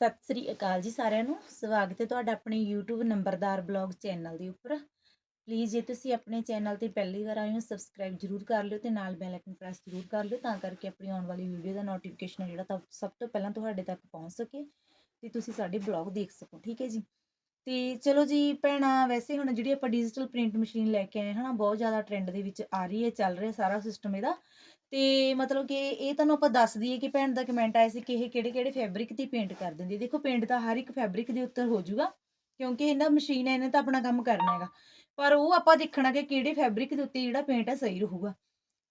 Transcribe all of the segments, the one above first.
ਸਤਿ ਸ੍ਰੀ ਅਕਾਲ ਜੀ ਸਾਰਿਆਂ ਨੂੰ। ਸਵਾਗਤ ਹੈ ਤੁਹਾਡਾ ਆਪਣੇ YouTube ਨੰਬਰਦਾਰ ਬਲੌਗ ਚੈਨਲ ਦੇ ਉੱਪਰ। ਪਲੀਜ਼ ਜੇ ਤੁਸੀਂ ਆਪਣੇ ਚੈਨਲ ਤੇ ਪਹਿਲੀ ਵਾਰ ਆਏ ਹੋ ਸਬਸਕ੍ਰਾਈਬ ਜਰੂਰ ਕਰ ਲਿਓ ਤੇ ਨਾਲ ਬੈਲ ਆਈਕਨ ਪ੍ਰੈਸ ਜਰੂਰ ਕਰ ਲਿਓ ਤਾਂ ਕਰਕੇ ਆਪਣੀ ਆਉਣ ਵਾਲੀ ਵੀਡੀਓ ਦਾ ਨੋਟੀਫਿਕੇਸ਼ਨ ਜਿਹੜਾ ਸਭ ਤੋਂ ਪਹਿਲਾਂ ਤੁਹਾਡੇ ਤੱਕ ਪਹੁੰਚ ਸਕੇ ਤੇ ਤੁਸੀਂ ਸਾਡੇ ਬਲੌਗ ਦੇਖ ਸਕੋ, ਠੀਕ ਹੈ ਜੀ? ਤੇ ਚਲੋ ਜੀ ਭੈਣਾ, ਵੈਸੇ ਹੁਣ ਜਿਹੜੀ ਆਪਾਂ ਡਿਜੀਟਲ ਪ੍ਰਿੰਟ ਮਸ਼ੀਨ ਲੈ ਕੇ ਆਏ ਹਨਾ ਬਹੁਤ ਜ਼ਿਆਦਾ ਟ੍ਰੈਂਡ ਦੇ ਵਿੱਚ ਆ ਰਹੀ ਹੈ, ਚੱਲ ਰਿਹਾ ਸਾਰਾ ਸਿਸਟਮ ਇਹਦਾ। ਤੇ ਮਤਲਬ ਕਿ ਇਹ ਤੁਹਾਨੂੰ ਆਪਾਂ ਦੱਸ ਦਈਏ ਕਿ ਭੈਣ ਦਾ ਕਮੈਂਟ ਆਇਆ ਸੀ ਕਿ ਇਹ ਕਿਹੜੇ ਕਿਹੜੇ ਫੈਬਰਿਕ ਦੀ ਪੇਂਟ ਕਰ ਦਿੰਦੀ ਦੇਖੋ ਪੇਂਟ ਤਾਂ ਹਰ ਇੱਕ ਫੈਬਰਿਕ ਦੇ ਉੱਤੇ ਹੋ ਜਾਊਗਾ, ਕਿਉਂਕਿ ਇਹਨਾਂ ਮਸ਼ੀਨ ਹੈ, ਇਹਨੇ ਤਾਂ ਆਪਣਾ ਕੰਮ ਕਰਨਾ ਹੈਗਾ। ਪਰ ਉਹ ਆਪਾਂ ਦੇਖਣਾ ਕਿ ਕਿਹੜੇ ਫੈਬਰਿਕ ਦੇ ਉੱਤੇ ਜਿਹੜਾ ਪੇਂਟ ਹੈ ਸਹੀ ਰਹੂਗਾ।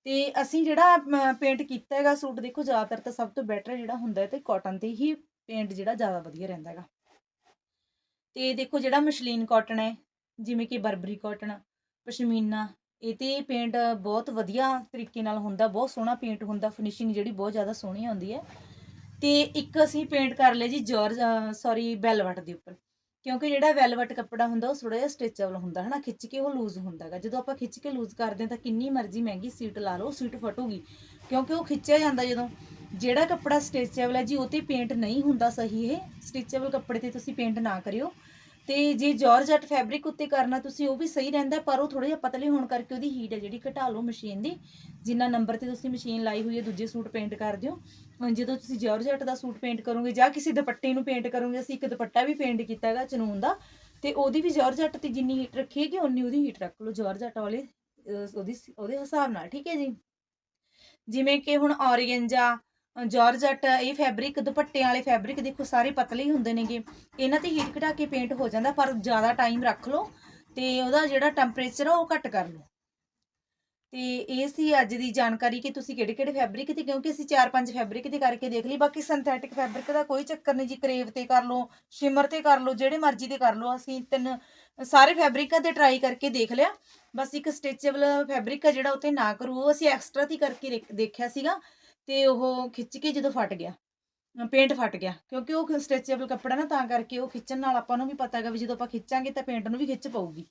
ਤੇ ਅਸੀਂ ਜਿਹੜਾ ਪੇਂਟ ਕੀਤਾ ਹੈਗਾ ਸੂਟ, ਦੇਖੋ ਜ਼ਿਆਦਾਤਰ ਤਾਂ ਸਭ ਤੋਂ ਬੈਟਰ ਜਿਹੜਾ ਹੁੰਦਾ ਹੈ ਤੇ ਕਾਟਨ ਤੇ ਹੀ ਪੇਂਟ ਜਿਹੜਾ ਜ਼ਿਆਦਾ ਵਧੀਆ ਰਹਿੰਦਾ ਹੈਗਾ। ਤੇ ਦੇਖੋ ਜਿਹੜਾ ਮਸ਼ਲੀਨ ਕਾਟਨ ਹੈ, ਜਿਵੇਂ ਕਿ ਬਰਬਰੀ ਕਾਟਨ ਪਸ਼ਮੀਨਾ ਇਹ ਤੇ ਪੇਂਟ ਬਹੁਤ ਵਧੀਆ ਤਰੀਕੇ ਨਾਲ ਹੁੰਦਾ, ਬਹੁਤ ਸੋਹਣਾ ਪੇਂਟ ਹੁੰਦਾ ਫਿਨਿਸ਼ਿੰਗ ਜਿਹੜੀ ਬਹੁਤ ਜ਼ਿਆਦਾ ਸੋਹਣੀ ਆਉਂਦੀ ਹੈ। ਤੇ ਇੱਕ ਅਸੀਂ ਪੇਂਟ ਕਰ ਲਿਆ ਜੀ ਜੋਰਜ ਸੌਰੀ ਵੈਲਵਟ ਦੇ ਉੱਪਰ। ਕਿਉਂਕਿ ਜਿਹੜਾ ਵੈਲਵਟ ਕੱਪੜਾ ਹੁੰਦਾ, ਉਹ ਥੋੜਾ ਜਿਹਾ ਸਟ੍ਰੈਚੇਬਲ ਹੁੰਦਾ, ਹਨਾ? ਖਿੱਚ ਕੇ ਉਹ ਲੂਜ਼ ਹੁੰਦਾ ਹੈਗਾ। ਜਦੋਂ ਆਪਾਂ ਖਿੱਚ ਕੇ ਲੂਜ਼ ਕਰਦੇ ਹਾਂ ਤਾਂ ਕਿੰਨੀ ਮਰਜ਼ੀ ਮਹਿੰਗੀ ਸੀਟ ਲਾ ਲਓ ਸੀਟ ਫਟੂਗੀ। ਕਿਉਂਕਿ ਉਹ ਖਿੱਚਿਆ ਜਾਂਦਾ ਜਦੋਂ। ਜਿਹੜਾ ਕੱਪੜਾ ਸਟ੍ਰੈਚੇਬਲ ਹੈ ਜੀ, ਉਹ ਤੇ ਪੇਂਟ ਨਹੀਂ ਹੁੰਦਾ ਸਹੀ ਇਹ। ਸਟ੍ਰੈਚੇਬਲ ਕੱਪੜੇ ਤੇ ਤੁਸੀਂ ਪੇਂਟ ਨਾ ਕਰਿਓ। ਤੇ ਜੇ ਜਾਰਜਟ ਫੈਬਰਿਕ ਉੱਤੇ ਕਰਨਾ ਤੁਸੀਂ, ਉਹ ਵੀ ਸਹੀ ਰਹਿੰਦਾ, ਪਰ ਉਹ ਥੋੜਾ ਜਿਹਾ ਪਤਲੇ ਹੋਣ ਕਰਕੇ ਉਹਦੀ ਹੀਟ ਹੈ ਜਿਹੜੀ, ਘਟਾ ਲਓ ਮਸ਼ੀਨ ਦੀ। ਜਿੰਨਾ ਨੰਬਰ ਤੇ ਤੁਸੀਂ ਮਸ਼ੀਨ ਲਾਈ ਹੋਈ ਹੈ, ਦੂਜੇ ਸੂਟ ਪੇਂਟ ਕਰ ਦਿਓ। ਜਦੋਂ ਤੁਸੀਂ ਜਾਰਜਟ ਦਾ ਸੂਟ ਪੇਂਟ ਕਰੋਗੇ, ਜਾਂ ਕਿਸੇ ਦੁਪੱਟੇ ਨੂੰ ਪੇਂਟ ਕਰੋਗੇ, ਅਸੀਂ ਇੱਕ ਦੁਪੱਟਾ ਵੀ ਪੇਂਟ ਕੀਤਾ ਹੈਗਾ ਚਨੂਨ ਦਾ, ਤੇ ਉਹਦੀ ਵੀ ਜਾਰਜਟ ਤੇ ਜਿੰਨੀ ਹੀਟ ਰੱਖੀਏਗੀ ਉਨੀ ਉਹਦੀ ਹੀਟ ਰੱਖ ਲਓ। ਜਾਰਜਟ ਵਾਲੇ ਉਹਦੀ, ਉਹਦੇ ਹਿਸਾਬ ਨਾਲ, ਠੀਕ ਹੈ ਜੀ? ਜਿਵੇਂ ਕਿ ਹੁਣ ਔਰਗੈਂਜਾ ਜਾਰਜਟ ਇਹ ਫੈਬਰਿਕ ਦੁਪੱਟਿਆਂ ਵਾਲੇ ਫੈਬਰਿਕ ਦੇਖੋ, ਸਾਰੇ ਪਤਲੇ ਹੀ ਹੁੰਦੇ ਨੇਗੇ। ਇਹਨਾਂ ਤੇ ਹੀਟ ਘਟਾ ਕੇ ਪੇਂਟ ਹੋ ਜਾਂਦਾ, ਪਰ ਜ਼ਿਆਦਾ ਟਾਈਮ ਰੱਖ ਲਓ ਤੇ ਉਹਦਾ ਜਿਹੜਾ ਟੈਂਪਰੇਚਰ ਆ, ਉਹ ਘੱਟ ਕਰ ਲਓ। ਤੇ ਇਹ ਸੀ ਅੱਜ ਦੀ ਜਾਣਕਾਰੀ ਕਿ ਤੁਸੀਂ ਕਿਹੜੇ ਕਿਹੜੇ ਫੈਬਰਿਕ ਤੇ, ਕਿਉਂਕਿ ਅਸੀਂ 4-5 ਫੈਬਰਿਕ ਤੇ ਕਰਕੇ ਦੇਖ ਲਈ। ਬਾਕੀ ਸਿੰਥੈਟਿਕ ਫੈਬਰਿਕ ਦਾ ਕੋਈ ਚੱਕਰ ਨਹੀਂ ਜੀ, ਕਰੇਵ ਤੇ ਕਰ ਲਓ ਸ਼ਿਮਰ ਤੇ ਕਰ ਲਓ, ਜਿਹੜੇ ਮਰਜ਼ੀ ਤੇ ਕਰ ਲਓ। ਅਸੀਂ ਤਿੰਨ, ਸਾਰੇ ਫੈਬਰਿਕਾਂ ਤੇ ਟਰਾਈ ਕਰਕੇ ਦੇਖ ਲਿਆ। ਬਸ ਇੱਕ ਸਟਿਚੇਬਲ ਫੈਬਰਿਕ ਆ ਜਿਹੜਾ ਉਤੇ ਨਾ ਕਰੂ। ਉਹ ਅਸੀਂ ਐਕਸਟਰਾ ਤੇ ਕਰਕੇ ਦੇਖਿਆ ਸੀਗਾ। ਤੇ ਉਹ ਖਿੱਚ ਕੇ ਜਦੋਂ ਫਟ ਗਿਆ ਪੇਂਟ ਫਟ ਗਿਆ, ਕਿਉਂਕਿ ਉਹ ਸਟ੍ਰੈਚੇਬਲ ਕੱਪੜਾ ਨਾ ਤਾਂ ਕਰਕੇ ਉਹ ਖਿੱਚਣ ਨਾਲ ਆਪਾਂ ਨੂੰ ਵੀ ਪਤਾ ਹੈਗਾ ਵੀ ਜਦੋਂ ਆਪਾਂ ਖਿੱਚਾਂਗੇ ਤਾਂ ਪੇਂਟ ਨੂੰ ਵੀ ਖਿੱਚ ਪਊਗੀ।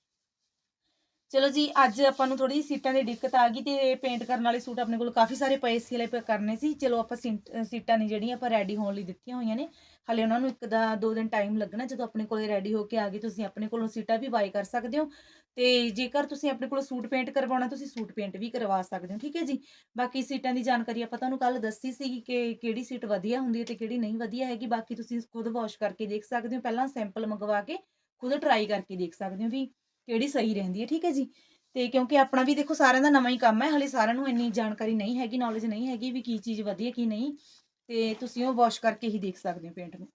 ਚਲੋ ਜੀ, ਅੱਜ ਆਪਾਂ ਨੂੰ ਥੋੜੀ ਜਿਹੀ ਸੀਟਾਂ ਦੀ ਦਿੱਕਤ ਆ ਗਈ ਤੇ ਪੇਂਟ ਕਰਨ ਵਾਲੇ ਸੂਟ ਆਪਣੇ ਕੋਲ ਕਾਫੀ ਸਾਰੇ ਪਏ ਸੀ, ਹਲੇ ਕਰਨੇ ਸੀ। ਚਲੋ ਆਪਾਂ ਸੀਟਾਂ ਨੇ ਜਿਹੜੀਆਂ ਆਪਾਂ ਰੈਡੀ ਹੋਣ ਲਈ ਦਿੱਤੀਆਂ ਹੋਈਆਂ ਨੇ, ਹਲੇ ਉਹਨਾਂ ਨੂੰ ਇੱਕ ਦਾ ਦੋ ਦਿਨ ਟਾਈਮ ਲੱਗਣਾ, ਜਦੋਂ ਆਪਣੇ ਕੋਲੇ ਰੈਡੀ ਹੋ ਕੇ ਆ ਗਏ, ਤੁਸੀਂ ਆਪਣੇ ਕੋਲੋਂ ਸੀਟਾਂ ਵੀ ਬਾਈ ਕਰ ਸਕਦੇ ਹੋ। ਤੇ ਜੇਕਰ ਤੁਸੀਂ ਆਪਣੇ ਕੋਲੋਂ ਸੂਟ ਪੇਂਟ ਕਰਵਾਉਣਾ, ਤੁਸੀਂ ਸੂਟ ਪੇਂਟ ਵੀ ਕਰਵਾ ਸਕਦੇ ਹੋ, ਠੀਕ ਹੈ ਜੀ? ਬਾਕੀ ਸੀਟਾਂ ਦੀ ਜਾਣਕਾਰੀ ਆਪਾਂ ਤੁਹਾਨੂੰ ਕੱਲ ਦੱਸੀ ਸੀ ਕਿ ਕਿਹੜੀ ਸੀਟ ਵਧੀਆ ਹੁੰਦੀ ਹੈ ਤੇ ਕਿਹੜੀ ਨਹੀਂ ਵਧੀਆ ਹੈਗੀ। ਬਾਕੀ ਤੁਸੀਂ ਖੁਦ ਵਾਸ਼ ਕਰਕੇ ਦੇਖ ਸਕਦੇ ਹੋ, ਪਹਿਲਾਂ ਸੈਂਪਲ ਮੰਗਵਾ ਕੇ ਖੁਦ ਟਰਾਈ ਕਰਕੇ ਦੇਖ ਸਕਦੇ ਹੋ ਵੀ ਕਿਹੜੀ ਸਹੀ ਰਹਿੰਦੀ ਹੈ, ਠੀਕ ਹੈ ਜੀ? ਤੇ ਕਿਉਂਕਿ ਆਪਣਾ ਵੀ ਦੇਖੋ ਸਾਰਿਆਂ ਦਾ ਨਵਾਂ ਹੀ ਕੰਮ ਹੈ, ਹਲੇ ਸਾਰਿਆਂ ਨੂੰ ਇੰਨੀ ਜਾਣਕਾਰੀ ਨਹੀਂ ਹੈਗੀ ਨੌਲੇਜ ਨਹੀਂ ਹੈਗੀ ਵੀ ਕੀ ਚੀਜ਼ ਵਧੀਆ, ਕੀ ਨਹੀਂ। ਤੇ ਤੁਸੀਂ ਉਹ ਵਾਸ਼ ਕਰਕੇ ਹੀ ਦੇਖ ਸਕਦੇ ਹੋ ਪੇਂਟ ਨੂੰ।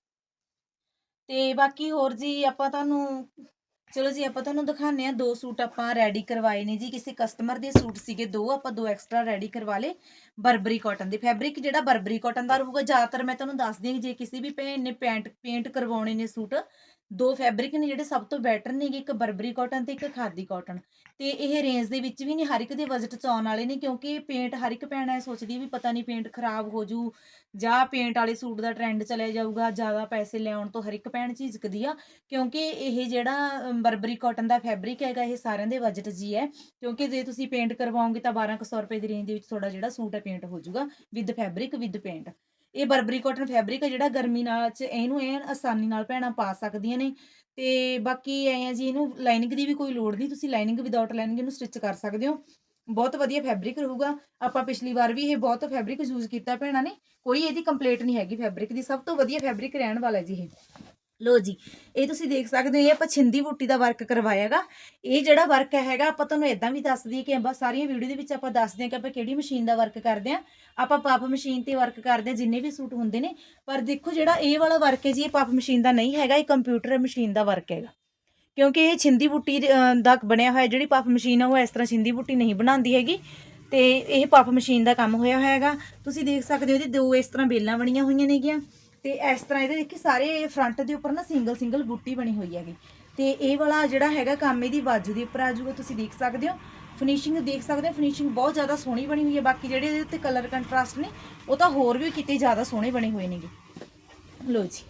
ਤੇ ਬਾਕੀ ਹੋਰ ਜੀ ਆਪਾਂ ਤੁਹਾਨੂੰ, ਚਲੋ ਜੀ ਆਪਾਂ ਤੁਹਾਨੂੰ ਦਿਖਾਉਂਦੇ ਆ ਦੋ ਸੂਟ ਆਪਾਂ ਰੈਡੀ ਕਰਵਾਏ ਨੇ ਜੀ। ਕਿਸੇ ਕਸਟਮਰ ਦੇ ਸੂਟ ਸੀਗੇ ਦੋ, ਆਪਾਂ ਦੋ ਐਕਸਟਰਾ ਰੈਡੀ ਕਰਵਾ ਲੇ ਬਰਬਰੀ ਕਾਟਨ ਦੇ। ਫੈਬਰਿਕ ਜਿਹੜਾ ਬਰਬਰੀ ਕਾਟਨ ਦਾ ਰਹੂਗਾ, ਜ਼ਿਆਦਾਤਰ ਮੈਂ ਤੁਹਾਨੂੰ ਦੱਸਦੀ ਦਿਆਂ ਜੇ ਕਿਸੇ ਵੀ ਭੈਣ ਨੇ ਪੈਂਟ ਪੇਂਟ ਕਰਵਾਉਣੇ ਨੇ ਸੂਟ ਦੋ ਫੈਬਰਿਕ ਨੇ ਜਿਹੜੇ ਸਭ ਤੋਂ ਬੈਟਰ ਨੇਗੇ ਇੱਕ ਬਰਬਰੀ ਕਾਟਨ ਤੇ ਇੱਕ ਖਾਦੀ ਕਾਟਨ ਤੇ ਇਹ ਰੇਂਜ ਦੇ ਵਿੱਚ ਵੀ ਨਹੀਂ ਹਰ ਇੱਕ ਦੇ ਬਜਟ ਚ ਆਉਣ ਵਾਲੇ ਨੇ ਕਿਉਂਕਿ ਪੇਂਟ ਹਰ ਇੱਕ ਭੈਣ ਐ ਸੋਚਦੀ ਵੀ ਪਤਾ ਨਹੀਂ ਪੇਂਟ ਖਰਾਬ ਹੋ ਜੂ ਜਾਂ ਪੇਂਟ ਵਾਲੇ ਸੂਟ ਦਾ ਟ੍ਰੈਂਡ ਚਲਿਆ ਜਾਊਗਾ, ਜ਼ਿਆਦਾ ਪੈਸੇ ਲਿਆਉਣ ਤੋਂ ਹਰ ਇੱਕ ਭੈਣ ਝਿਜਕਦੀ ਆ। ਕਿਉਂਕਿ ਇਹ ਜਿਹੜਾ ਬਰਬਰੀ ਕਾਟਨ ਦਾ ਫੈਬਰਿਕ ਹੈਗਾ, ਇਹ ਸਾਰਿਆਂ ਦੇ ਬਜਟ 'ਚ ਹੈ ਕਿਉਂਕਿ ਜੇ ਤੁਸੀਂ ਪੇਂਟ ਕਰਵਾਓਗੇ ਤਾਂ 1200 ਰੁਪਏ ਦੀ ਰੇਂਜ ਦੇ ਵਿੱਚ ਤੁਹਾਡਾ ਜਿਹੜਾ ਸੂਟ ਹੈ ਪੇਂਟ ਹੋ ਜਾਊਗਾ ਵਿਦ ਫੈਬਰਿਕ ਵਿਦ ਪੇਂਟ ਇਹ ਬਰਬਰੀ ਕਾਟਨ ਫੈਬਰਿਕ ਹੈ ਜਿਹੜਾ ਗਰਮੀ ਨਾਲ ਚ ਇਹਨੂੰ ਐਨ ਆਸਾਨੀ ਨਾਲ ਭੈਣਾਂ ਪਾ ਸਕਦੀਆਂ ਨੇ। ਤੇ ਬਾਕੀ ਐ ਆ ਜੀ, ਇਹਨੂੰ ਲਾਈਨਿੰਗ ਦੀ ਵੀ ਕੋਈ ਲੋੜ ਨਹੀਂ, ਤੁਸੀਂ ਲਾਈਨਿੰਗ ਵਿਦਆਊਟ ਲਾਈਨਿੰਗ ਇਹਨੂੰ ਸਟਿਚ ਕਰ ਸਕਦੇ ਹੋ। ਬਹੁਤ ਵਧੀਆ ਫੈਬਰਿਕ ਰਹੂਗਾ। ਆਪਾਂ ਪਿਛਲੀ ਵਾਰ ਵੀ ਇਹ ਬਹੁਤ ਫੈਬਰਿਕ ਯੂਜ਼ ਕੀਤਾ ਭੈਣਾਂ ਨੇ। ਕੋਈ ਇਹਦੀ ਕੰਪਲੇਂਟ ਨਹੀਂ ਹੈਗੀ ਫੈਬਰਿਕ ਦੀ। ਸਭ ਤੋਂ ਵਧੀਆ ਫੈਬਰਿਕ ਰਹਿਣ ਵਾਲਾ ਜੀ ਇਹ। ਲੋ ਜੀ, ਇਹ ਤੁਸੀਂ ਦੇਖ ਸਕਦੇ ਹੋ, ਇਹ ਆਪਾਂ ਛਿੰਦੀ ਬੂਟੀ ਦਾ ਵਰਕ ਕਰਵਾਇਆਗਾ। ਇਹ ਜਿਹੜਾ ਵਰਕ ਹੈਗਾ, ਆਪਾਂ ਤੁਹਾਨੂੰ ਇਦਾਂ ਵੀ ਦੱਸ ਦਈਏ ਕਿ ਆਪਾਂ ਸਾਰੀਆਂ ਵੀਡੀਓ ਦੇ ਵਿੱਚ ਆਪਾਂ ਦੱਸਦੇ ਹਾਂ ਕਿ ਆਪਾਂ ਕਿਹੜੀ ਮਸ਼ੀਨ ਦਾ ਵਰਕ ਕਰਦੇ ਹਾਂ। ਆਪਾਂ ਪੱਪ ਮਸ਼ੀਨ ਤੇ ਵਰਕ ਕਰਦੇ ਹਾਂ, ਜਿੰਨੇ ਵੀ ਸੂਟ ਹੁੰਦੇ ਨੇ। ਪਰ ਦੇਖੋ ਜਿਹੜਾ ਇਹ ਵਾਲਾ ਵਰਕ ਹੈ ਜੀ, ਇਹ ਪੱਪ ਮਸ਼ੀਨ ਦਾ ਨਹੀਂ ਹੈਗਾ, ਇਹ ਕੰਪਿਊਟਰ ਮਸ਼ੀਨ ਦਾ ਵਰਕ ਹੈਗਾ। ਕਿਉਂਕਿ ਇਹ ਛਿੰਦੀ ਬੂਟੀ ਦਾ ਬਣਿਆ ਹੋਇਆ, ਜਿਹੜੀ ਪੱਪ ਮਸ਼ੀਨ ਆ, ਉਹ ਇਸ ਤਰ੍ਹਾਂ ਛਿੰਦੀ ਬੂਟੀ ਨਹੀਂ ਬਣਾਉਂਦੀ ਹੈਗੀ। ਤੇ ਇਹ ਪੱਪ ਮਸ਼ੀਨ ਦਾ ਕੰਮ ਹੋਇਆ ਹੋਇਆ ਹੈਗਾ। ਤੁਸੀਂ ਦੇਖ ਸਕਦੇ ਹੋ ਇਹਦੇ ਦੋ ਇਸ ਤਰ੍ਹਾਂ ਬੇਲਾਂ ਬਣੀਆਂ ਹੋਈਆਂ ਨੇਗੀਆਂ। ਤੇ ਇਸ ਤਰ੍ਹਾਂ ਇਹਦੇ ਦੇਖੀ ਸਾਰੇ ਫਰੰਟ ਦੇ ਉੱਪਰ ਨਾ ਸਿੰਗਲ ਸਿੰਗਲ ਬੂਟੀ ਬਣੀ ਹੋਈ ਹੈਗੀ। ਤੇ ਇਹ ਵਾਲਾ ਜਿਹੜਾ ਹੈਗਾ ਕੰਮ ਇਹਦੀ ਬਾਜੂ ਦੇ ਉੱਪਰ ਆ ਜਾਊਗਾ, ਤੁਸੀਂ ਦੇਖ ਸਕਦੇ ਹੋ। ਫਿਨਿਸ਼ਿੰਗ ਦੇਖ ਸਕਦੇ ਹੋ ਫਿਨਿਸ਼ਿੰਗ ਬਹੁਤ ਜ਼ਿਆਦਾ ਸੋਹਣੀ ਬਣੀ ਹੋਈ ਹੈ। ਬਾਕੀ ਜਿਹੜੇ ਇਹਦੇ ਉੱਤੇ ਕਲਰ ਕੰਟਰਾਸਟ ਨੇ, ਉਹ ਤਾਂ ਹੋਰ ਵੀ ਕਿਤੇ ਜ਼ਿਆਦਾ ਸੋਹਣੇ ਬਣੇ ਹੋਏ ਨੇਗੇ। ਲੋ ਜੀ।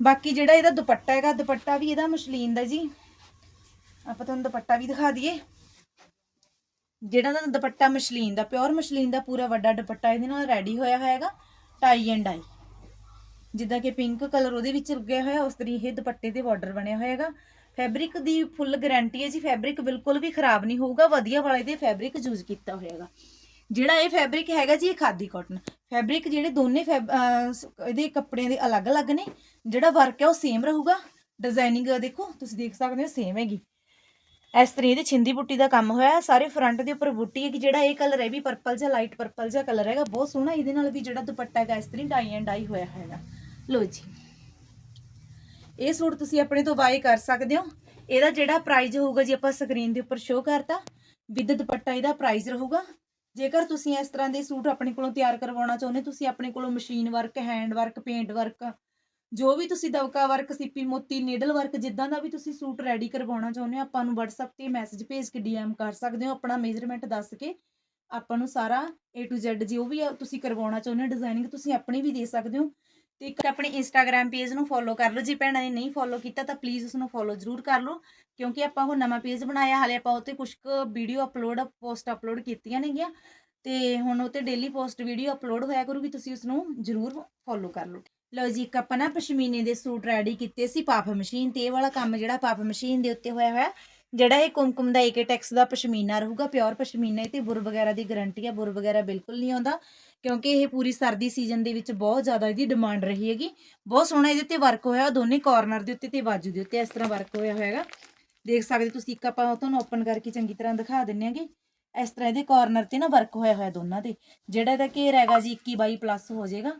ਬਾਕੀ ਜਿਹੜਾ ਇਹਦਾ ਦੁਪੱਟਾ ਹੈਗਾ, ਦੁਪੱਟਾ ਵੀ ਇਹਦਾ ਮਸ਼ਲੀਨ ਦਾ ਜੀ। ਆਪਾਂ ਤੁਹਾਨੂੰ ਦੁਪੱਟਾ ਵੀ ਦਿਖਾ ਦਈਏ। ਜਿਹੜਾ ਦਾ ਦੁਪੱਟਾ ਮਸ਼ਲੀਨ ਦਾ ਪਿਓਰ ਮਸ਼ਲੀਨ ਦਾ ਪੂਰਾ ਵੱਡਾ ਦੁਪੱਟਾ ਇਹਦੇ ਨਾਲ ਰੈਡੀ ਹੋਇਆ ਹੋਇਆ ਟਾਈ ਐਂਡ ਆਈ ਜਿੱਦਾਂ ਕਿ ਪਿੰਕ ਕਲਰ ਉਹਦੇ ਵਿੱਚ ਲੱਗਿਆ ਹੋਇਆ, ਉਸ ਤਰੀ ਇਹ ਦੁਪੱਟੇ ਤੇ ਬਾਰਡਰ ਬਣਿਆ ਹੋਇਆ ਹੈਗਾ ਫੈਬਰਿਕ ਦੀ ਫੁੱਲ ਗਾਰੰਟੀ ਹੈ ਜੀ ਫੈਬਰਿਕ ਬਿਲਕੁਲ ਵੀ ਖਰਾਬ ਨਹੀਂ ਹੋਊਗਾ, ਵਧੀਆ ਵਾਲੇ ਦੇ ਫੈਬਰਿਕ ਯੂਜ਼ ਕੀਤਾ ਹੋਇਆਗਾ। ਜਿਹੜਾ ਇਹ ਫੈਬਰਿਕ ਹੈਗਾ ਜੀ, ਇਹ ਖਾਦੀ ਕਾਟਨ ਫੈਬਰਿਕ ਜਿਹੜੇ ਦੋਨੇ ਫੈਬ ਇਹਦੇ ਕੱਪੜਿਆਂ ਦੇ ਅਲੱਗ-ਅਲੱਗ ਨੇ, ਜਿਹੜਾ ਵਰਕ ਹੈ ਉਹ ਸੇਮ ਰਹੂਗਾ। ਡਿਜ਼ਾਈਨਿੰਗ ਦੇਖੋ, ਤੁਸੀਂ ਦੇਖ ਸਕਦੇ ਹੋ ਸੇਮ ਹੈਗੀ। ਇਸ ਤਰ੍ਹਾਂ ਇਹਦੇ ਛਿੰਦੀ ਬੁੱਟੀ ਦਾ ਕੰਮ ਹੋਇਆ। ਸਾਰੇ ਫਰੰਟ ਦੇ ਉੱਪਰ ਬੁੱਟੀ ਹੈ ਕਿ ਜਿਹੜਾ ਇਹ ਕਲਰ ਹੈ ਵੀ ਪਰਪਲ ਜਿਹਾ ਲਾਈਟ ਪਰਪਲ ਜਿਹਾ ਕਲਰ ਹੈਗਾ। ਬਹੁਤ ਸੋਹਣਾ ਇਹਦੇ ਨਾਲ ਵੀ ਜਿਹੜਾ ਦੁਪੱਟਾ ਹੈਗਾ, ਇਸ ਤਰ੍ਹਾਂ ਡਾਈ ਐਂਡ ਡਾਈ ਹੋਇਆ ਹੈਗਾ। ਲੋ ਜੀ। ਇਹ ਸੂਟ ਤੁਸੀਂ ਆਪਣੇ ਤੋਂ ਬਾਈ ਕਰ ਸਕਦੇ ਹੋ। ਇਹਦਾ ਜਿਹੜਾ ਪ੍ਰਾਈਸ ਹੋਊਗਾ ਜੀ ਆਪਾਂ ਸਕਰੀਨ ਦੇ ਉੱਪਰ ਸ਼ੋਅ ਕਰਤਾ। ਵਿਦ ਦੁਪੱਟਾ ਇਹਦਾ ਪ੍ਰਾਈਜ਼ ਰਹੂਗਾ। ਜੇਕਰ ਤੁਸੀਂ ਇਸ ਤਰ੍ਹਾਂ ਦੇ ਸੂਟ ਆਪਣੇ ਕੋਲੋਂ ਤਿਆਰ ਕਰਵਾਉਣਾ ਚਾਹੁੰਦੇ ਤੁਸੀਂ ਆਪਣੇ ਕੋਲੋਂ machine work hand work paint work ਜੋ ਵੀ ਤੁਸੀਂ ਦਵਕਾ ਵਰਕ, ਸਿੱਪੀ ਮੋਤੀ ਨੀਡਲ ਵਰਕ ਜਿੱਦਾਂ ਦਾ ਵੀ ਤੁਸੀਂ ਸੂਟ ਰੈਡੀ ਕਰਵਾਉਣਾ ਚਾਹੁੰਦੇ ਹੋ, ਆਪਾਂ ਨੂੰ WhatsApp ਤੇ ਮੈਸੇਜ ਭੇਜ ਕੇ DM ਕਰ ਸਕਦੇ ਹੋ, ਆਪਣਾ ਮੇਜ਼ਰਮੈਂਟ ਦੱਸ ਕੇ ਆਪਾਂ ਨੂੰ ਸਾਰਾ A to Z ਜੋ ਵੀ ਤੁਸੀਂ ਕਰਵਾਉਣਾ ਚਾਹੁੰਦੇ ਹੋ ਡਿਜ਼ਾਈਨਿੰਗ ਤੁਸੀਂ ਆਪਣੀ ਵੀ ਦੇ ਸਕਦੇ ਹੋ। ਤੇ ਇੱਕ ਆਪਣੇ ਇੰਸਟਾਗ੍ਰam ਪੇਜ ਨੂੰ ਫੋਲੋ ਕਰ ਲਓ, ਜੇ ਭੈਣਾਂ ਨੇ ਨਹੀਂ ਫੋਲੋ ਕੀਤਾ ਤਾਂ ਪਲੀਜ਼ ਉਸ ਨੂੰ ਫੋਲੋ ਜ਼ਰੂਰ ਕਰ ਲਓ, ਕਿਉਂਕਿ ਆਪਾਂ ਉਹ ਨਵਾਂ ਪੇਜ ਬਣਾਇਆ, ਹਾਲੇ ਆਪਾਂ ਉੱਤੇ ਕੁਝ ਕੁ ਵੀਡੀਓ ਅਪਲੋਡ ਪੋਸਟ ਅਪਲੋਡ ਕੀਤੀਆਂ ਨੇਗੀਆਂ ਤੇ ਹੁਣ ਉਹ ਤੇ ਡੇਲੀ ਪੋਸਟ ਵੀਡੀਓ ਅਪਲੋਡ ਹੋਇਆ ਕਰੂਗੀ, ਤੁਸੀਂ ਉਸ ਨੂੰ ਜ਼ਰੂਰ ਫੋਲੋ ਕਰ ਲਓ। ਲਓ ਜੀ, ਇੱਕ ਆਪਾਂ ਨਾ ਪਸ਼ਮੀਨੇ ਦੇ ਸੂਟ ਰੈਡੀ ਕੀਤੇ ਸੀ ਪਾਪ ਮਸ਼ੀਨ ਤੇ, ਇਹ ਵਾਲਾ ਕੰਮ ਜਿਹੜਾ ਪਾਪ ਮਸ਼ੀਨ ਦੇ ਉੱਤੇ ਹੋਇਆ ਹੋਇਆ, ਜਿਹੜਾ ਇਹ ਕੁਮਕੁਮ ਦਾ ਏਕਟੈਕਸ ਦਾ ਪਸ਼ਮੀਨਾ ਰਹੂਗਾ ਪਿਓਰ ਪਸ਼ਮੀਨਾ, ਤੇ ਬੁਰ ਵਗੈਰਾ ਦੀ ਗਾਰੰਟੀ ਹੈ ਬੁਰ ਵਗੈਰਾ ਬਿਲਕੁਲ ਨਹੀਂ ਆਉਂਦਾ, ਕਿਉਂਕਿ ਇਹ ਪੂਰੀ ਸਰਦੀ ਸੀਜ਼ਨ ਦੇ ਵਿੱਚ ਬਹੁਤ ਜ਼ਿਆਦਾ ਇਹਦੀ ਡਿਮਾਂਡ ਰਹੀ ਹੈਗੀ, ਬਹੁਤ ਸੋਹਣਾ ਇਹਦੇ ਤੇ ਵਰਕ ਹੋਇਆ ਦੋਨੇ ਕਾਰਨਰ ਦੇ ਉੱਤੇ ਤੇ ਬਾਜੂ ਦੇ ਉੱਤੇ ਇਸ ਤਰ੍ਹਾਂ ਵਰਕ ਹੋਇਆ ਹੋਇਆਗਾ ਦੇਖ ਸਕਦੇ ਤੁਸੀਂ, ਇੱਕ ਆਪਾਂ ਤੁਹਾਨੂੰ ਓਪਨ ਕਰਕੇ ਚੰਗੀ ਤਰ੍ਹਾਂ ਦਿਖਾ ਦਿੰਨੇ ਆਂਗੇ ਇਸ ਤਰ੍ਹਾਂ ਇਹਦੇ ਕਾਰਨਰ ਤੇ ਨਾ ਵਰਕ ਹੋਇਆ ਹੋਇਆ ਦੋਨਾਂ ਤੇ ਜਿਹੜਾ ਇਹਦਾ ਘੇਰ ਹੈਗਾ ਜੀ 21 22 ਪਲੱਸ ਹੋ ਜਾਏਗਾ।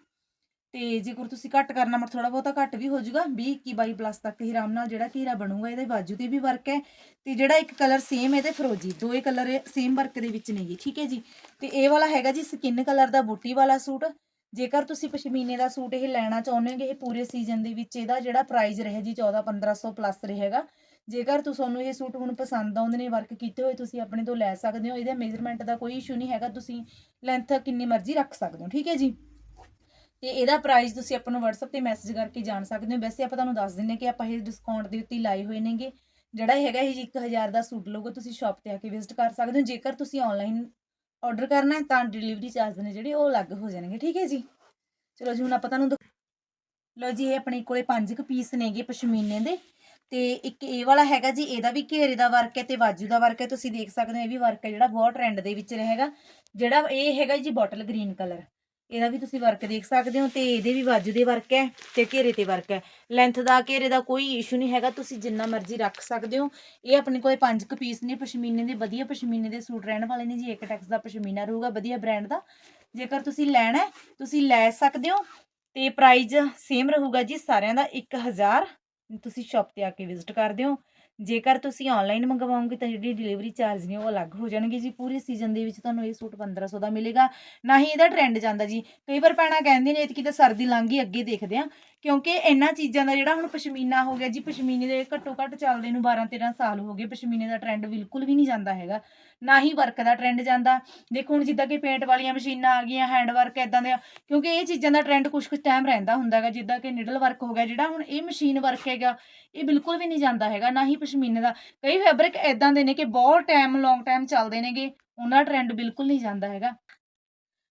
ਤੇ ਜੇਕਰ ਤੁਸੀਂ ਘੱਟ ਕਰਨਾ ਮਤ ਥੋੜਾ ਬਹੁਤਾ ਘੱਟ ਵੀ ਹੋ ਜਾਊਗਾ 20 21 22 ਪਲੱਸ ਤੱਕ ਹੀ ਆਰਾਮ ਨਾਲ ਜਿਹੜਾ ਘੇਰਾ ਬਣੂਗਾ, ਇਹਦੇ ਬਾਜੂ ਤੇ ਵੀ ਵਰਕ ਹੈ। ਤੇ ਜਿਹੜਾ ਇੱਕ ਕਲਰ ਸੇਮ ਇਹਦੇ ਫਰੋਜੀ, ਦੋਏ ਕਲਰ ਸੇਮ ਵਰਕ ਦੇ ਵਿੱਚ ਨੇਗੇ ਠੀਕ ਹੈ ਜੀ? ਤੇ ਇਹ ਵਾਲਾ ਹੈਗਾ ਜੀ ਸਕਿਨ ਕਲਰ ਦਾ ਬੂਟੀ ਵਾਲਾ ਸੂਟ। ਜੇਕਰ ਤੁਸੀਂ ਪਸ਼ਮੀਨੇ ਦਾ ਸੂਟ ਇਹ ਲੈਣਾ ਚਾਹੁੰਦੇ ਹੋਗੇ ਇਹ ਪੂਰੇ ਸੀਜ਼ਨ ਦੇ ਵਿੱਚ ਇਹਦਾ ਜਿਹੜਾ ਪ੍ਰਾਈਸ ਰਹੇ ਜੀ 14 1500 ਪਲੱਸ ਰਹੇਗਾ। ਜੇਕਰ ਤੁਹਾਨੂੰ ਇਹ ਸੂਟ ਹੁਣ ਪਸੰਦ ਆਉਂਦੇ ਨੇ ਵਰਕ ਕੀਤੇ ਹੋਏ, ਤੁਸੀਂ ਆਪਣੇ ਤੋਂ ਲੈ ਸਕਦੇ ਹੋ, ਇਹਦੇ ਮੇਜ਼ਰਮੈਂਟ ਦਾ ਕੋਈ ਇਸ਼ੂ ਨਹੀਂ ਹੈਗਾ, ਤੁਸੀਂ ਲੈਂਥ ਕਿੰਨੀ ਮਰਜ਼ੀ ਰੱਖ ਸਕਦੇ ਹੋ, ਠੀਕ ਹੈ ਜੀ? ਤੇ ਇਹਦਾ ਪ੍ਰਾਈਸ ਤੁਸੀਂ ਆਪਾਂ ਨੂੰ WhatsApp ਤੇ ਮੈਸੇਜ ਕਰਕੇ ਜਾਣ ਸਕਦੇ ਹੋ। ਵੈਸੇ ਆਪਾਂ ਤੁਹਾਨੂੰ ਦੱਸ ਦਿੰਨੇ ਕਿ ਆਪਾਂ ਇਹ ਡਿਸਕਾਊਂਟ ਦੇ ਉੱਤੇ ਲਾਏ ਹੋਏ ਨੇਗੇ। ਜਿਹੜਾ ਹੈਗਾ ਇਹ ਜੀ 1000 ਦਾ ਸੂਟ ਲਓਗੇ ਤੁਸੀਂ ਸ਼ਾਪ ਤੇ ਆ ਕੇ ਵਿਜ਼ਿਟ ਕਰ ਸਕਦੇ ਹੋ। ਜੇਕਰ ਤੁਸੀਂ ਆਨਲਾਈਨ ਆਰਡਰ ਕਰਨਾ ਹੈ, ਤਾਂ ਡਿਲੀਵਰੀ ਚਾਰਜ ਨੇ ਜਿਹੜੇ ਉਹ ਅਲੱਗ ਹੋ ਜਾਣਗੇ। ਠੀਕ ਹੈ ਜੀ? ਚਲੋ ਜੀ, ਹੁਣ ਆਪਾਂ ਤੁਹਾਨੂੰ ਦਿਖ- ਜੀ, ਇਹ ਆਪਣੇ ਕੋਲੇ ਪੰਜ ਕੁ ਪੀਸ ਨੇਗੇ ਪਸ਼ਮੀਨੇ ਦੇ। ਤੇ ਇੱਕ ਇਹ ਵਾਲਾ ਹੈਗਾ ਜੀ, ਇਹਦਾ ਵੀ ਘੇਰੇ ਦਾ ਵਰਕ ਹੈ ਤੇ ਬਾਜੂ ਦਾ ਵਰਕ ਹੈ। ਤੁਸੀਂ ਦੇਖ ਸਕਦੇ ਹੋ, ਇਹ ਵੀ ਵਰਕ ਹੈ ਜਿਹੜਾ ਬਹੁਤ ਟ੍ਰੈਂਡ ਦੇ ਵਿੱਚ ਰਹੇਗਾ। ਜਿਹੜਾ ਇਹ ਹੈਗਾ ਜੀ ਬੋਟਲ ਗ੍ਰੀਨ ਕਲਰ ਇਹਦਾ ਵੀ ਤੁਸੀਂ ਵਰਕ ਦੇਖ ਸਕਦੇ ਹੋ ਤੇ ਇਹਦੇ ਵੀ ਬਾਜੂ ਦੇ ਵਰਕ ਹੈ ਤੇ ਘੇਰੇ ਤੇ ਵਰਕ ਹੈ। ਲੈਂਥ ਦਾ, ਘੇਰੇ ਦਾ ਕੋਈ ਇਸ਼ੂ ਨਹੀਂ ਹੈਗਾ, ਤੁਸੀਂ ਜਿੰਨਾ ਮਰਜ਼ੀ ਰੱਖ ਸਕਦੇ ਹੋ। ਇਹ ਆਪਣੇ ਕੋਲੇ ਪੰਜ ਕੁ ਪੀਸ ਨੇ, ਪਸ਼ਮੀਨੇ ਦੇ, ਵਧੀਆ ਪਸ਼ਮੀਨੇ ਦੇ ਸੂਟ ਰਹਿਣ ਵਾਲੇ ਨੇ ਜੀ। ਇੱਕ ਟੈਕਸ ਦਾ ਪਸ਼ਮੀਨਾ ਰਹੂਗਾ, ਵਧੀਆ ਬ੍ਰਾਂਡ ਦਾ। ਜੇਕਰ ਤੁਸੀਂ ਲੈਣਾ ਤੁਸੀਂ ਲੈ ਸਕਦੇ ਹੋ ਤੇ ਪ੍ਰਾਈਸ ਸੇਮ ਰਹੂਗਾ ਜੀ ਸਾਰਿਆਂ ਦਾ 1000 ਤੁਸੀਂ ਸ਼ਾਪ ਤੇ ਆ ਕੇ ਵਿਜ਼ਿਟ ਕਰਦੇ ਹੋ ਜੇਕਰ ਤੁਸੀਂ ਆਨਲਾਈਨ ਮੰਗਵਾਓਗੇ ਤਾਂ ਜਿਹੜੀ ਡਿਲੀਵਰੀ ਚਾਰਜ ਨੇ ਉਹ ਅਲੱਗ ਹੋ ਜਾਣਗੇ ਜੀ। ਪੂਰੇ ਸੀਜ਼ਨ ਦੇ ਵਿੱਚ ਤੁਹਾਨੂੰ ਇਹ ਸੂਟ 1500 ਦਾ ਮਿਲੇਗਾ। ਨਾ ਹੀ ਇਹਦਾ ਟ੍ਰੈਂਡ ਜਾਂਦਾ ਜੀ। ਕਈ ਵਾਰ ਪੈਣਾ ਕਹਿੰਦੇ ਨੇ, ਇਤਕੀ ਤਾਂ ਸਰਦੀ ਲੰਘ ਗਈ, ਅੱਗੇ ਦੇਖਦੇ ਆ। ਕਿਉਂਕਿ ਇਹਨਾਂ ਚੀਜ਼ਾਂ ਦਾ ਜਿਹੜਾ ਹੁਣ ਪਸ਼ਮੀਨਾ ਹੋ ਗਿਆ, ਜੀ ਪਸ਼ਮੀਨੇ ਦੇ ਘੱਟੋ ਘੱਟ ਚੱਲਦੇ ਨੂੰ 12 13 ਸਾਲ ਹੋ ਗਏ, ਪਸ਼ਮੀਨੇ ਦਾ ਟ੍ਰੈਂਡ ਬਿਲਕੁਲ ਵੀ ਨਹੀਂ ਜਾਂਦਾ ਹੈਗਾ, ਨਾ ਹੀ ਵਰਕ ਦਾ ਟ੍ਰੈਂਡ ਜਾਂਦਾ। ਦੇਖੋ ਹੁਣ ਜਿੱਦਾਂ ਕਿ ਪੇਂਟ ਵਾਲੀਆਂ ਮਸ਼ੀਨਾਂ ਆ ਗਈਆਂ ਹੈਂਡ ਵਰਕ ਇਦਾਂ ਦੇ ਕਿਉਂਕਿ ਇਹ ਚੀਜ਼ਾਂ ਦਾ ਟ੍ਰੈਂਡ ਕੁਝ ਕੁ ਟਾਈਮ ਰਹਿੰਦਾ ਹੁੰਦਾ ਹੈਗਾ, ਜਿੱਦਾਂ ਕਿ ਨਿਡਲ ਵਰਕ ਹੋ ਗਿਆ, ਜਿਹੜਾ ਹੁਣ ਇਹ ਮਸ਼ੀਨ ਵਰਕ ਹੈਗਾ, ਇਹ ਬਿਲਕੁਲ ਵੀ ਨਹੀਂ ਜਾਂਦਾ ਹੈਗਾ, ਨਾ ਹੀ ਪਸ਼ਮੀਨੇ ਦਾ। ਕਈ ਫੈਬਰਿਕ ਇਦਾਂ ਦੇ ਨੇ ਕਿ ਬਹੁਤ ਟਾਈਮ ਲੌਂਗ ਟਾਈਮ ਚੱਲਦੇ ਨੇਗੇ, ਉਹਨਾਂ ਦਾ ਟ੍ਰੈਂਡ ਬਿਲਕੁਲ ਨਹੀਂ ਜਾਂਦਾ ਹੈਗਾ।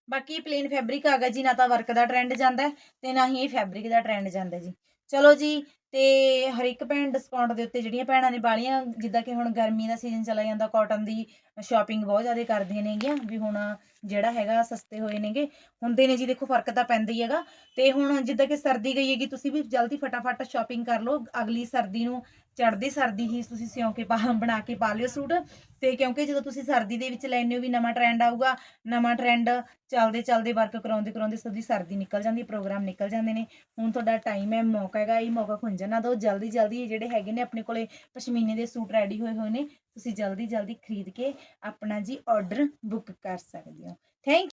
ਬਾਕੀ ਪਲੇਨ ਫੈਬਰਿਕ ਆ ਜੀ, ਨਾ ਤਾਂ ਵਰਕ ਦਾ ਟ੍ਰੈਂਡ ਜਾਂਦਾ ਤੇ ਨਾ ਹੀ ਇਹ ਫੈਬਰਿਕ ਦਾ ਟ੍ਰੈਂਡ ਜਾਂਦਾ ਜੀ। ਚਲੋ ਜੀ, ਤੇ ਹਰ ਇੱਕ ਭੈਣ ਡਿਸਕਾਊਂਟ ਦੇ ਉੱਤੇ ਜਿਹੜੀਆਂ ਭੈਣਾਂ ਨੇ ਬਾਲੀਆਂ ਜਿੱਦਾਂ ਕਿ ਹੁਣ ਗਰਮੀ ਦਾ ਸੀਜ਼ਨ ਚਲਾ ਜਾਂਦਾ ਕਾਟਨ ਦੀ ਸ਼ਾਪਿੰਗ ਬਹੁਤ ਜ਼ਿਆਦਾ ਕਰਦੀਆਂ ਨੇਗੀਆਂ, ਵੀ ਹੁਣ ਜਿਹੜਾ ਹੈਗਾ ਸਸਤੇ ਹੋਏ ਨੇਗੇ, ਹੁੰਦੇ ਨੇ ਜੀ, ਦੇਖੋ ਫ਼ਰਕ ਤਾਂ ਪੈਂਦਾ ਹੀ ਹੈਗਾ। ਤੇ ਹੁਣ ਜਿੱਦਾਂ ਕਿ ਸਰਦੀ ਗਈ ਹੈਗੀ, ਤੁਸੀਂ ਵੀ ਜਲਦੀ ਫਟਾਫਟ ਸ਼ਾਪਿੰਗ ਕਰ ਲਓ, ਅਗਲੀ ਸਰਦੀ ਨੂੰ ਚੜ੍ਹਦੀ ਸਰਦੀ ਹੀ ਤੁਸੀਂ ਸਿਉਂ ਕੇ ਪਾ ਬਣਾ ਕੇ ਪਾ ਲਿਓ ਸੂਟ। ਤੇ ਕਿਉਂਕਿ ਜਦੋਂ ਤੁਸੀਂ ਸਰਦੀ ਦੇ ਵਿੱਚ ਲੈਣੇ ਹੋ ਵੀ ਨਵਾਂ ਟ੍ਰੈਂਡ ਆਊਗਾ, ਨਵਾਂ ਟ੍ਰੈਂਡ ਚੱਲਦੇ ਚੱਲਦੇ ਵਰਕ ਕਰਾਉਂਦੇ ਕਰਾਉਂਦੇ ਸਦੀ ਸਰਦੀ ਨਿਕਲ ਜਾਂਦੀ ਪ੍ਰੋਗਰਾਮ ਨਿਕਲ ਜਾਂਦੇ ਨੇ। ਹੁਣ ਤੁਹਾਡਾ ਟਾਈਮ ਹੈ, ਮੌਕਾ ਹੈਗਾ, ਇਹ ਮੌਕਾ ਖੁੰਝਣ ਨਾ ਦਿਓ। ਜਲਦੀ ਜਲਦੀ ਜਿਹੜੇ ਹੈਗੇ ਨੇ ਆਪਣੇ ਕੋਲੇ ਪਸ਼ਮੀਨੇ ਦੇ ਸੂਟ ਰੈਡੀ ਹੋਏ ਹੋਏ ਨੇ, ਤੁਸੀਂ ਜਲਦੀ ਜਲਦੀ ਖਰੀਦ ਕੇ ਆਪਣਾ ਜੀ ਆਰਡਰ ਬੁੱਕ ਕਰ ਸਕਦੇ ਹੋ। ਥੈਂਕ